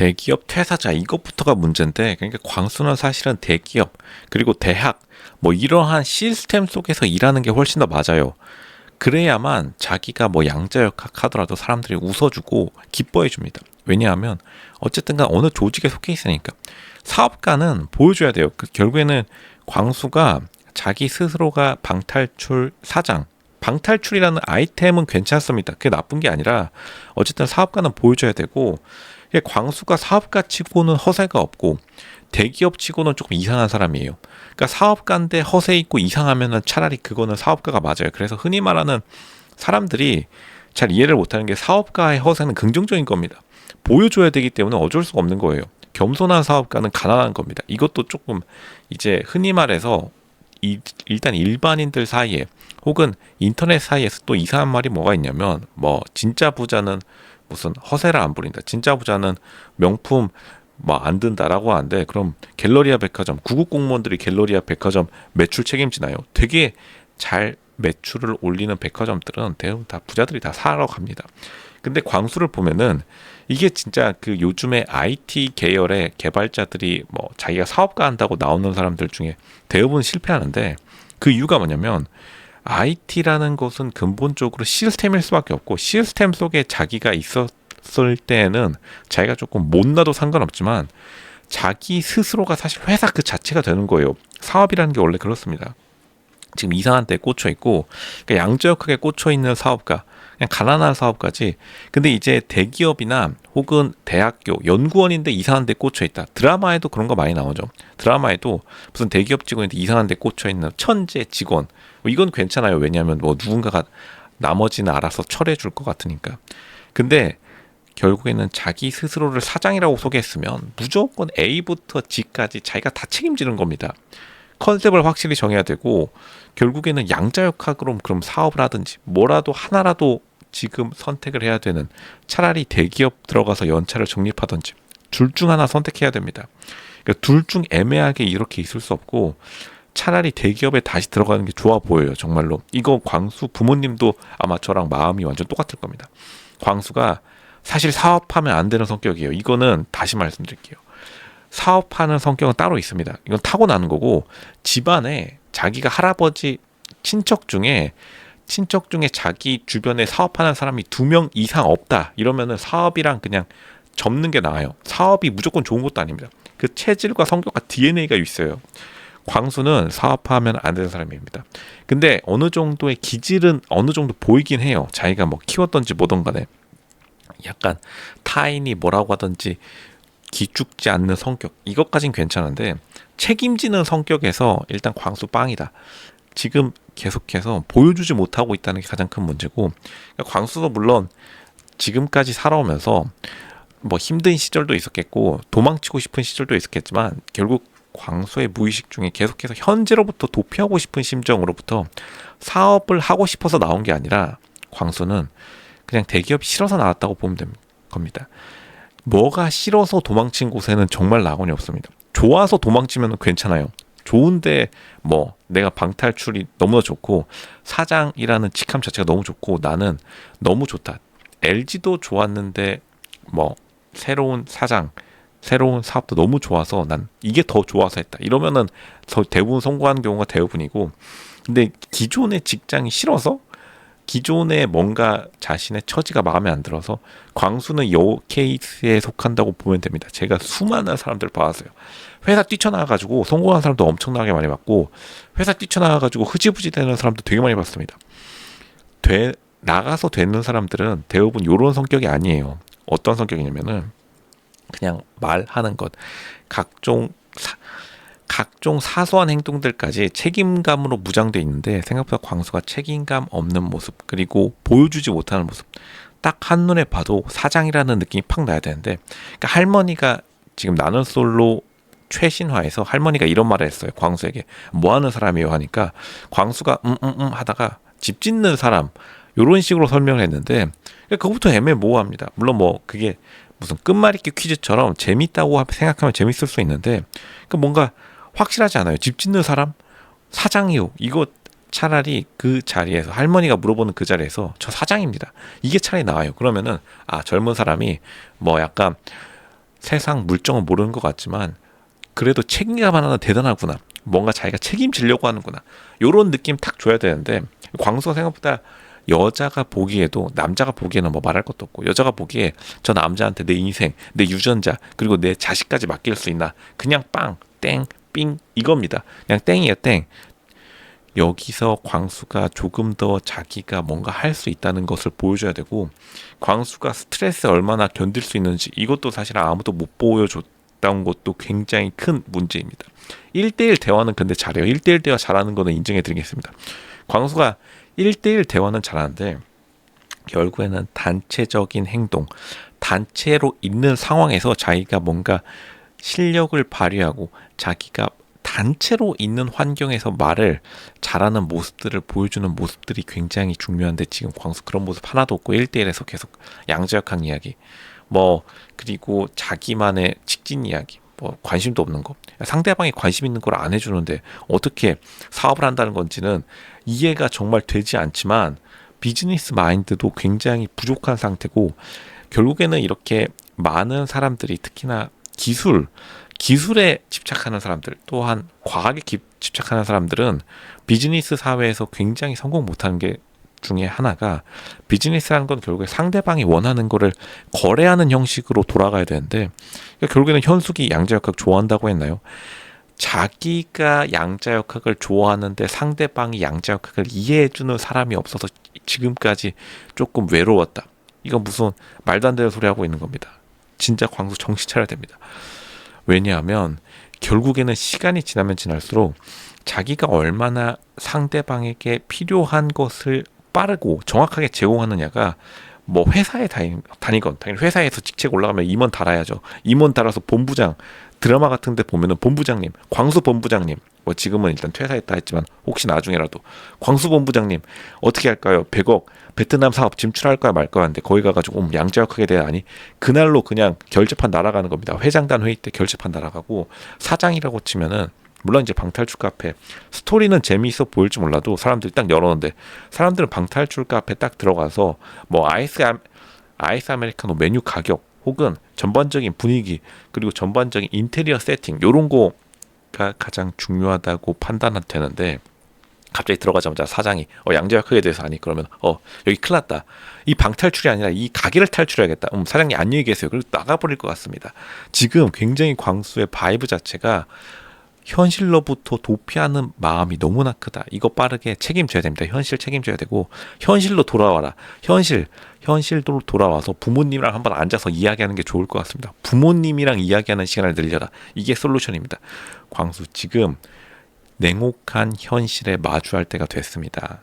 대기업 퇴사자 이것부터가 문제인데 그러니까 광수는 사실은 대기업 그리고 대학 뭐 이러한 시스템 속에서 일하는 게 훨씬 더 맞아요. 그래야만 자기가 뭐 양자역학 하더라도 사람들이 웃어주고 기뻐해 줍니다. 왜냐하면 어쨌든 간 어느 조직에 속해 있으니까 사업가는 보여줘야 돼요. 그 결국에는 광수가 자기 스스로가 방탈출 사장 방탈출이라는 아이템은 괜찮습니다. 그게 나쁜 게 아니라 어쨌든 사업가는 보여줘야 되고 광수가 사업가 치고는 허세가 없고 대기업 치고는 조금 이상한 사람이에요. 그러니까 사업가인데 허세 있고 이상하면은 차라리 그거는 사업가가 맞아요. 그래서 흔히 말하는 사람들이 잘 이해를 못하는 게 사업가의 허세는 긍정적인 겁니다. 보여줘야 되기 때문에 어쩔 수가 없는 거예요. 겸손한 사업가는 가난한 겁니다. 이것도 조금 이제 흔히 말해서 이, 일단 일반인들 사이에 혹은 인터넷 사이에서 또 이상한 말이 뭐가 있냐면 뭐 진짜 부자는 무슨 허세를 안 부린다. 진짜 부자는 명품 뭐안 든다라고 하는데 그럼 갤러리아 백화점 구급 공무원들이 갤러리아 백화점 매출 책임지나요? 되게 잘 매출을 올리는 백화점들은 대부분 다 부자들이 다 사러 갑니다. 근데 광수를 보면은 이게 진짜 그 요즘에 IT 계열의 개발자들이 뭐 자기가 사업가 한다고 나오는 사람들 중에 대부분 실패하는데 그 이유가 뭐냐면 IT라는 것은 근본적으로 시스템일 수밖에 없고 시스템 속에 자기가 있었을 때에는 자기가 조금 못나도 상관없지만 자기 스스로가 사실 회사 그 자체가 되는 거예요. 사업이라는 게 원래 그렇습니다. 지금 이상한 데 꽂혀 있고 그러니까 양적하게 꽂혀 있는 사업가 그냥 가난한 사업까지 근데 이제 대기업이나 혹은 대학교 연구원인데 이상한 데 꽂혀 있다 드라마에도 그런 거 많이 나오죠 드라마에도 무슨 대기업 직원인데 이상한 데 꽂혀 있는 천재 직원 뭐 이건 괜찮아요 왜냐하면 뭐 누군가가 나머지는 알아서 처리해 줄 것 같으니까 근데 결국에는 자기 스스로를 사장이라고 소개했으면 무조건 A부터 G까지 자기가 다 책임지는 겁니다. 컨셉을 확실히 정해야 되고 결국에는 양자역학으로 그럼 사업을 하든지 뭐라도 하나라도 지금 선택을 해야 되는 차라리 대기업 들어가서 연차를 적립하든지 둘 중 하나 선택해야 됩니다. 그러니까 둘 중 애매하게 이렇게 있을 수 없고 차라리 대기업에 다시 들어가는 게 좋아 보여요. 정말로 이거 광수 부모님도 아마 저랑 마음이 완전 똑같을 겁니다. 광수가 사실 사업하면 안 되는 성격이에요. 이거는 다시 말씀드릴게요. 사업하는 성격은 따로 있습니다. 이건 타고나는 거고 집안에 자기가 할아버지 친척 중에 친척 중에 자기 주변에 사업하는 사람이 두 명 이상 없다 이러면은 사업이랑 그냥 접는 게 나아요. 사업이 무조건 좋은 것도 아닙니다. 그 체질과 성격과 DNA가 있어요. 광수는 사업하면 안 되는 사람입니다. 근데 어느 정도의 기질은 어느 정도 보이긴 해요. 자기가 뭐 키웠던지 뭐던 간에 약간 타인이 뭐라고 하든지 기죽지 않는 성격 이것까진 괜찮은데 책임지는 성격에서 일단 광수 빵이다. 지금 계속해서 보여주지 못하고 있다는 게 가장 큰 문제고 그러니까 광수도 물론 지금까지 살아오면서 뭐 힘든 시절도 있었겠고 도망치고 싶은 시절도 있었겠지만 결국 광수의 무의식 중에 계속해서 현재로부터 도피하고 싶은 심정으로부터 사업을 하고 싶어서 나온 게 아니라 광수는 그냥 대기업이 싫어서 나왔다고 보면 됩니다. 뭐가 싫어서 도망친 곳에는 정말 낙원이 없습니다. 좋아서 도망치면 괜찮아요. 좋은데 뭐 내가 방탈출이 너무나 좋고 사장이라는 직함 자체가 너무 좋고 나는 너무 좋다. LG도 좋았는데 뭐 새로운 사장 새로운 사업도 너무 좋아서 난 이게 더 좋아서 했다. 이러면은 대부분 성공하는 경우가 대부분이고 근데 기존의 직장이 싫어서 기존에 뭔가 자신의 처지가 마음에 안 들어서 광수는 요 케이스에 속한다고 보면 됩니다. 제가 수많은 사람들을 봐왔어요. 회사 뛰쳐나와가지고 성공한 사람도 엄청나게 많이 봤고 회사 뛰쳐나와가지고 흐지부지 되는 사람도 되게 많이 봤습니다. 돼 나가서 되는 사람들은 대부분 요런 성격이 아니에요. 어떤 성격이냐면은 그냥 말하는 것, 각종 사, 각종 사소한 행동들까지 책임감으로 무장돼 있는데 생각보다 광수가 책임감 없는 모습 그리고 보여주지 못하는 모습. 딱 한눈에 봐도 사장이라는 느낌이 팍 나야 되는데 그러니까 할머니가 지금 나는 솔로 최신화에서 할머니가 이런 말을 했어요. 광수에게 뭐 하는 사람이에요? 하니까 광수가 음음음 음, 음 하다가 집 짓는 사람 요런 식으로 설명을 했는데 그러니까 그것부터 애매모호합니다. 물론 뭐 그게 무슨 끝말잇기 퀴즈처럼 재밌다고 생각하면 재밌을 수 있는데 그 뭔가 확실하지 않아요. 집 짓는 사람 사장이요. 이거 차라리 그 자리에서 할머니가 물어보는 그 자리에서 저 사장입니다. 이게 차라리 나아요. 그러면은 아 젊은 사람이 뭐 약간 세상 물정은 모르는 것 같지만 그래도 책임감 하나는 대단하구나. 뭔가 자기가 책임지려고 하는구나. 요런 느낌 탁 줘야 되는데 광수가 생각보다 여자가 보기에도 남자가 보기에는 뭐 말할 것도 없고 여자가 보기에 저 남자한테 내 인생, 내 유전자 그리고 내 자식까지 맡길 수 있나? 그냥 빵, 땡, 삥 이겁니다. 그냥 땡이에요, 땡. 여기서 광수가 조금 더 자기가 뭔가 할 수 있다는 것을 보여줘야 되고 광수가 스트레스 얼마나 견딜 수 있는지 이것도 사실 아무도 못 보여줬 다는 것도 굉장히 큰 문제입니다. 1대1 대화는 근데 잘해요. 1대1 대화 잘하는 거는 인정해 드리겠습니다. 광수가 1대1 대화는 잘하는데 결국에는 단체적인 행동, 단체로 있는 상황에서 자기가 뭔가 실력을 발휘하고 자기가 단체로 있는 환경에서 말을 잘하는 모습들을 보여주는 모습들이 굉장히 중요한데 지금 광수 그런 모습 하나도 없고 1대1에서 계속 양자역학 이야기 뭐 그리고 자기만의 직진 이야기 뭐 관심도 없는 거. 상대방이 관심 있는 걸 안 해주는데 어떻게 사업을 한다는 건지는 이해가 정말 되지 않지만 비즈니스 마인드도 굉장히 부족한 상태고 결국에는 이렇게 많은 사람들이 특히나 기술 기술에 집착하는 사람들 또한 과학에 기- 집착하는 사람들은 비즈니스 사회에서 굉장히 성공 못하는 게 중에 하나가 비즈니스라는 건 결국에 상대방이 원하는 거를 거래하는 형식으로 돌아가야 되는데 그러니까 결국에는 현숙이 양자역학 좋아한다고 했나요? 자기가 양자역학을 좋아하는데 상대방이 양자역학을 이해해주는 사람이 없어서 지금까지 조금 외로웠다. 이건 무슨 말도 안 되는 소리 하고 있는 겁니다. 진짜 광수 정신 차려야 됩니다. 왜냐하면 결국에는 시간이 지나면 지날수록 자기가 얼마나 상대방에게 필요한 것을 빠르고 정확하게 제공하느냐가 뭐 회사에 다니, 다니건 당연히 회사에서 직책 올라가면 임원 달아야죠. 임원 달아서 본부장 드라마 같은 데 보면은 본부장님, 광수 본부장님 뭐 지금은 일단 퇴사했다 했지만 혹시 나중에라도 광수 본부장님 어떻게 할까요? 100억 베트남 사업 진출할까 말까 하는데 거기 가가지고 음, 양자역학에 대해 아니 그날로 그냥 결제판 날아가는 겁니다. 회장단 회의 때 결제판 날아가고 사장이라고 치면은 물론 이제 방탈출 카페 스토리는 재미있어 보일지 몰라도 사람들이 딱 열었는데 사람들은 방탈출 카페 딱 들어가서 뭐 아이스 아, 아이스 아메리카노 메뉴 가격 혹은 전반적인 분위기 그리고 전반적인 인테리어 세팅 요런 거가 가장 중요하다고 판단은 되는데 갑자기 들어가자마자 사장이 어, 양자역학에 대해서 아니 그러면 어 여기 큰일 났다. 이 방탈출이 아니라 이 가게를 탈출해야겠다. 음 사장님 안녕히 계세요. 그리고 나가버릴 것 같습니다. 지금 굉장히 광수의 바이브 자체가 현실로부터 도피하는 마음이 너무나 크다. 이거 빠르게 책임져야 됩니다. 현실 책임져야 되고 현실로 돌아와라. 현실 현실로 돌아와서 부모님이랑 한번 앉아서 이야기하는 게 좋을 것 같습니다. 부모님이랑 이야기하는 시간을 늘려라. 이게 솔루션입니다. 광수 지금 냉혹한 현실에 마주할 때가 됐습니다.